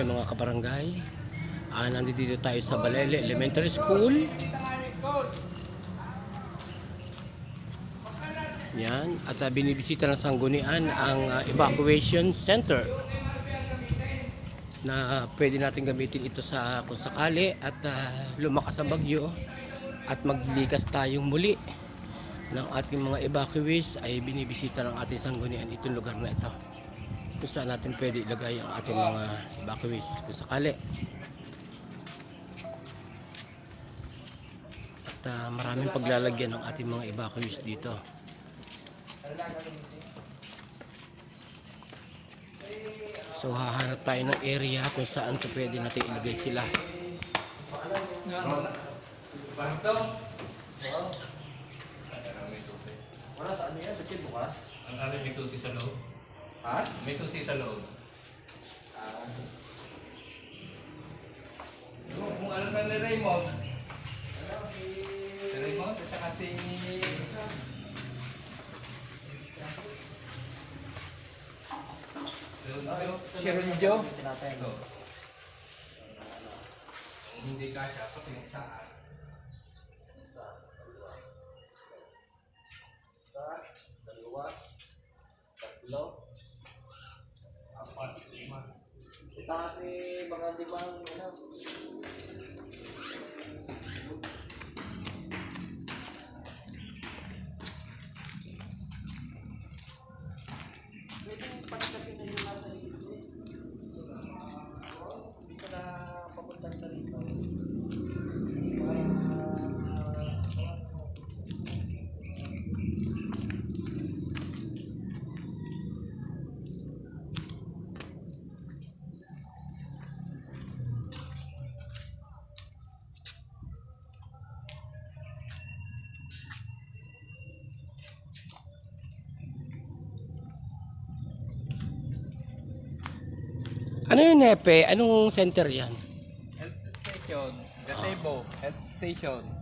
kayo mga kabarangay. Ah, nandito tayo sa Balele Elementary School. Yan. At ah, binibisita ng sanggunian ang ah, evacuation center na pwede natin gamitin ito sa kung sakali at ah, lumakas ang bagyo at maglikas tayong muli ng ating mga evacuees ay binibisita ng ating sanggunian itong lugar na ito kung saan natin pwede ilagay ang ating mga evacuees kung sakali at ah, maraming paglalagyan ng ating mga evacuees dito So hahanap tayo ng area kung saan to pwede natin ilagay sila. Wala sa ano yan? Yan bukas? Ang ano may susi sa loob? Ha? May susi sa loob. Kung, kung alam na ni Raymond. Si Raymond at saka si... Si Ronjo. Ito. Hindi kasha, pati yung saan. Isa, dalawa, tatlo, Kita kasi mga limang, ano, Ano yun, Nepe? Anong center yan? Health station. Gazebo. Health station.